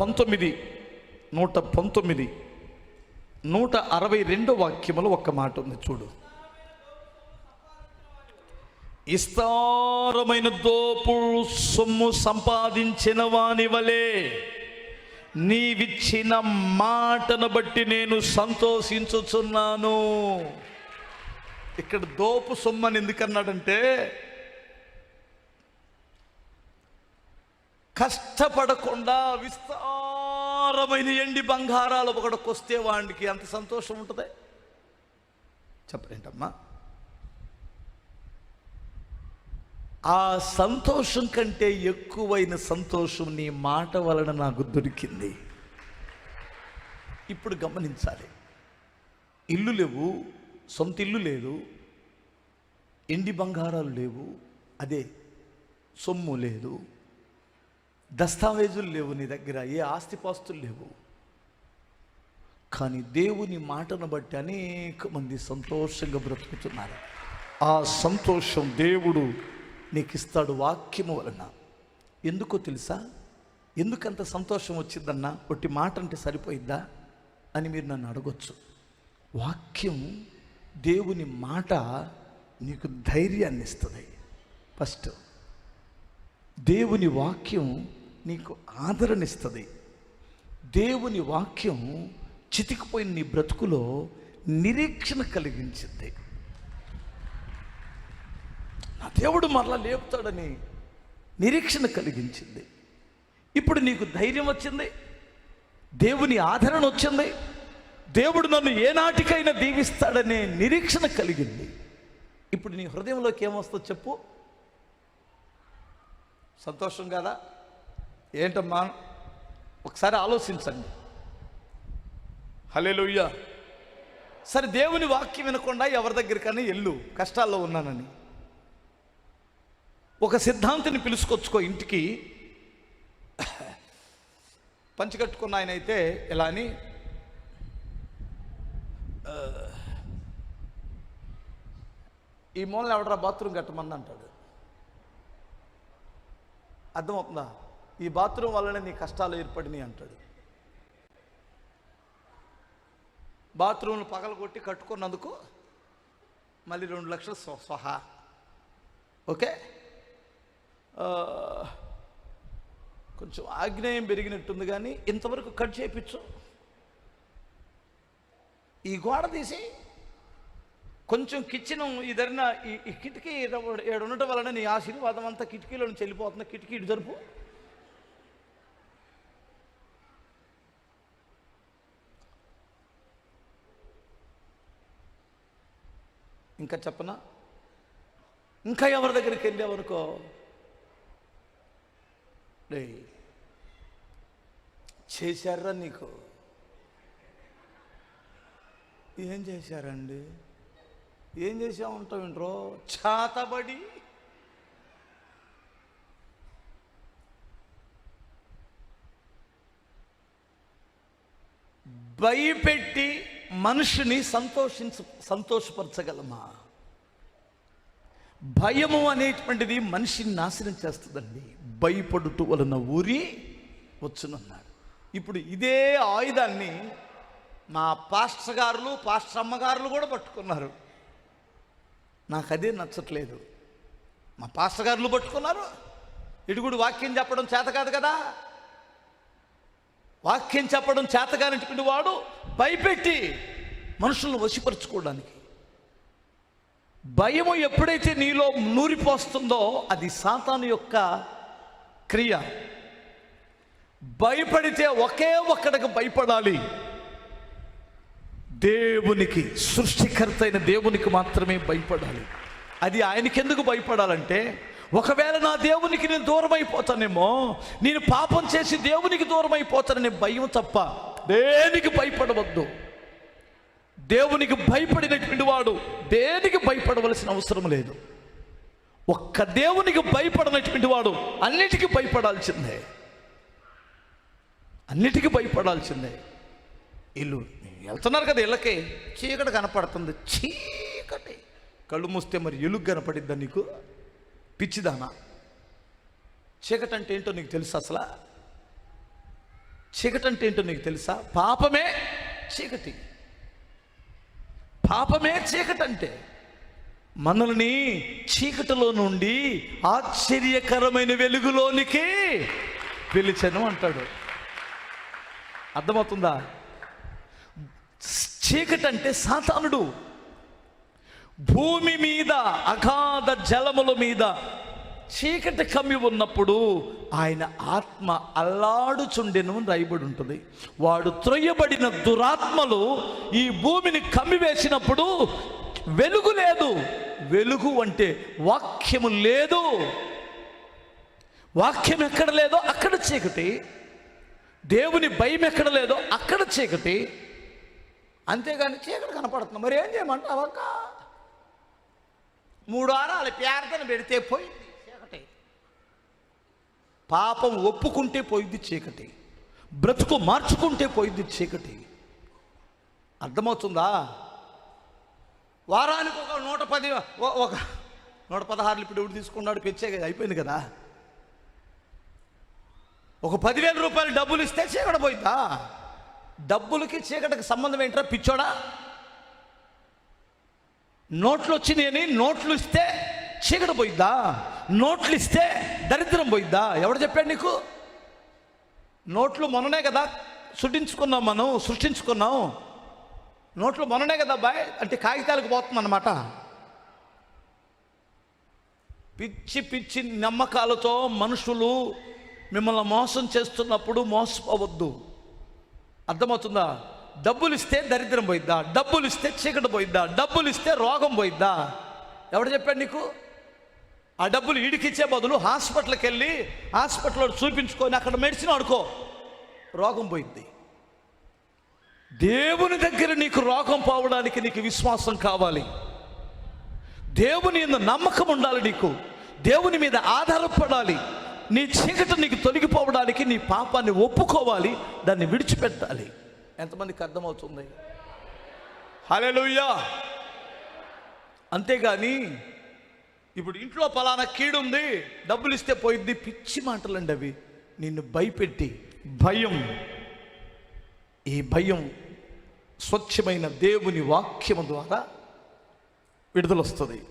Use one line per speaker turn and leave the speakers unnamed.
పంతొమ్మిది నూట పంతొమ్మిది నూట అరవై రెండో వాక్యములో ఒక్క మాట ఉంది చూడు. విస్తారమైన దోపు సొమ్ము సంపాదించిన వాని వలె నీవిచ్చిన మాటను బట్టి నేను సంతోషించుచున్నాను. ఇక్కడ దోపు సొమ్ము అని ఎందుకన్నాడంటే కష్టపడకుండా విస్తారమైన ఎండి బంగారాలు ఒకడికి వస్తే వాడికి అంత సంతోషం ఉంటుంది. చెప్పలేంటమ్మా. ఆ సంతోషం కంటే ఎక్కువైన సంతోషం నీ మాట వలన నాకు దొరికింది. ఇప్పుడు గమనించాలి. ఇల్లు లేవు సొంత ఇల్లు లేదు ఎండి బంగారాలు లేవు అదే సొమ్ము లేదు దస్తావేజులు లేవు నీ దగ్గర ఏ ఆస్తిపాస్తులు లేవు. కానీ దేవుని మాటను బట్టి అనేక మంది సంతోషంగా బ్రతుకుతున్నారు. ఆ సంతోషం దేవుడు నీకు ఇస్తాడు వాక్యము వలన. ఎందుకో తెలుసా? ఎందుకంత సంతోషం వచ్చిందన్నా? ఒట్టి మాట అంటే సరిపోయిద్దా? అని మీరు నన్ను అడగొచ్చు. వాక్యం దేవుని మాట నీకు ధైర్యాన్ని ఇస్తుంది ఫస్ట్ దేవుని వాక్యం నీకు ఆదరణిస్తుంది దేవుని వాక్యం చితికిపోయిన నీ బ్రతుకులో నిరీక్షణ కలిగించింది. నా దేవుడు మరలా లేపుతాడని నిరీక్షణ కలిగించింది. ఇప్పుడు నీకు ధైర్యం వచ్చింది. దేవుని ఆదరణ వచ్చింది. దేవుడు నన్ను ఏనాటికైనా దీవిస్తాడనే నిరీక్షణ కలిగింది. ఇప్పుడు నీ హృదయంలోకి ఏమొస్తుందో చెప్పు. సంతోషం కదా? ఏంటమ్మా? ఒకసారి ఆలోచించండి. హలే సరే దేవుని వాక్యం వినకుండా ఎవరి దగ్గరికైనా ఎల్లు కష్టాల్లో ఉన్నానని. ఒక సిద్ధాంతిని పిలుచుకొచ్చుకో ఇంటికి. పంచికట్టుకున్న ఆయన అయితే ఇలా అని? ఈ మూలన ఎవడరా బాత్రూమ్ కట్టమంది అంటాడు. అర్థమవుతుందా? ఈ బాత్రూమ్ వల్లనే నీ కష్టాలు ఏర్పడినాయి అంటాడు. బాత్రూమ్లు పగలగొట్టి కట్టుకున్నందుకు మళ్ళీ రెండు లక్షలు సహా స్వహా. ఓకే? కొంచెం ఆగ్నేయం పెరిగినట్టుంది కానీ ఇంతవరకు కట్ చేయించు. ఈ గోడ తీసి కొంచెం కిచెన్ ఇదరిన ఈ కిటికీ ఏడు ఉండటం వలన నీ ఆశీర్వాదం అంతా కిటికీలో నుంచి వెళ్ళిపోతుంది. కిటికీ ఇటు జరుపు. ఇంకా చెప్పనా? ఇంకా ఎవరి దగ్గరికి వెళ్ళావనుకో రే చేశారా నీకు? ఏం చేశారండి? ఏం చేసా ఉంటావు ఇంట్రో చాతబడి? భయపెట్టి మనుషుని సంతోషించ సంతోషపరచగలమా? భయము అనేటువంటిది మనిషిని నాశనం చేస్తుందండి. భయపడుట వలన ఊరి వచ్చునన్నాడు. ఇప్పుడు ఇదే ఆయుధాన్ని మా పాస్టర్ గారులు పాస్టర్ అమ్మగారులు కూడా పట్టుకున్నారు. నాకు అదే నచ్చట్లేదు. మా పాస్టర్ గారులు పట్టుకున్నారు. ఇడుగుడు వాక్యం చెప్పడం చేత కాదు కదా? వాక్యం చెప్పడం చేతగానిటువంటి వాడు భయపెట్టి మనుషులను వశపరుచుకోవడానికి. భయము ఎప్పుడైతే నీలో నూరిపోస్తుందో అది సాతాను యొక్క క్రియ. భయపడితే ఒకే ఒక్కడికి భయపడాలి. దేవునికి సృష్టికర్త అయిన దేవునికి మాత్రమే భయపడాలి. అది ఆయనకెందుకు భయపడాలంటే ఒకవేళ నా దేవునికి నేను దూరం అయిపోతానేమో నేను పాపం చేసి దేవునికి దూరం అయిపోతాననే భయం తప్ప దేనికి భయపడవద్దు. దేవునికి భయపడినటువంటి వాడు దేనికి భయపడవలసిన అవసరం లేదు. ఒక్క దేవునికి భయపడనటువంటి వాడు అన్నిటికీ భయపడాల్సిందే. అన్నిటికీ భయపడాల్సిందే. ఇల్లు వెళ్తున్నారు కదా ఇళ్ళకే చీకటి కనపడుతుంది. చీకటి. కళ్ళు మూస్తే మరి ఎలుగు కనపడిద్దా నీకు? పిచ్చిదానా? చీకటి అంటే ఏంటో నీకు తెలుసు అసలు? చీకటి అంటే ఏంటో నీకు తెలుసా? పాపమే చీకటి. పాపమే చీకటి అంటే మనల్ని చీకటిలో నుండి ఆశ్చర్యకరమైన వెలుగులోనికి పిలిచను అంటాడు. అర్థమవుతుందా? చీకటి అంటే సాతానుడు. భూమి మీద అగాధ జలముల మీద చీకటి కమ్మి ఉన్నప్పుడు ఆయన ఆత్మ అల్లాడుచుండెను రాయబడి ఉంటుంది. వాడు త్రొయ్యబడిన దురాత్మలు ఈ భూమిని కమ్మివేసినప్పుడు వెలుగు లేదు. వెలుగు అంటే వాక్యము లేదు. వాక్యం ఎక్కడ లేదో అక్కడ చీకటి. దేవుని భయం ఎక్కడ లేదో అక్కడ చీకటి. అంతేగాని చీకటి కనపడుతుంది. మరి ఏం చేయమంటావక్క మూడు వారాలు పేరతను పెడితే పోయింది. పాపం ఒప్పుకుంటే పోయింది చీకటి బ్రతుకు మార్చుకుంటే పోయింది చీకటి. అర్థమవుతుందా? వారానికి ఒక నూట పది ఒక నూట పదహారులు ఇప్పుడు ఎవడు తీసుకున్నాడు పెంచే అయిపోయింది కదా. ఒక పదివేల రూపాయలు డబ్బులు ఇస్తే చీకట పోయిందా డబ్బులకి చీకటికి సంబంధం ఏంట్రా పిచ్చోడా? నోట్లు వచ్చినాయని నోట్లు ఇస్తే చీకటి పోయిద్దా? నోట్లు ఇస్తే దరిద్రం పోయిద్దా? ఎవడు చెప్పాడు నీకు? నోట్లు మొన్ననే కదా సృష్టించుకున్నాం మనం సృష్టించుకున్నాం. నోట్లు మొన్ననే కదా బాయ్? అంటే కాగితాలకు పోతుందన్నమాట. పిచ్చి పిచ్చి నమ్మకాలతో మనుషులు మిమ్మల్ని మోసం చేస్తున్నప్పుడు మోసపోవద్దు. అర్థమవుతుందా? డబ్బులు ఇస్తే దరిద్రం పోయిద్దా? డబ్బులు ఇస్తే చీకటి పోయిద్దా? డబ్బులు ఇస్తే రోగం పోయిద్దా? ఎవడు చెప్పాడు నీకు? ఆ డబ్బులు ఈడికిచ్చే బదులు హాస్పిటల్కి వెళ్ళి హాస్పిటల్లో చూపించుకొని అక్కడ మెడిసిన్ ఆడుకో రోగం పోయింది. దేవుని దగ్గర నీకు రోగం పోవడానికి నీకు విశ్వాసం కావాలి. దేవుని మీద నమ్మకం ఉండాలి నీకు. దేవుని మీద ఆధారపడాలి. నీ చీకటి నీకు తొలగిపోవడానికి నీ పాపాన్ని ఒప్పుకోవాలి. దాన్ని విడిచిపెట్టాలి. ఎంతమందికి అర్థమవుతుంది? హల్లెలూయా! అంతేగాని ఇప్పుడు ఇంట్లో పలానా కీడుంది డబ్బులు ఇస్తే పోయిద్ది పిచ్చి మాటలండి అవి నిన్ను భయపెట్టి భయం. ఈ భయం స్వచ్ఛమైన దేవుని వాక్యము ద్వారా విడుదలొస్తుంది.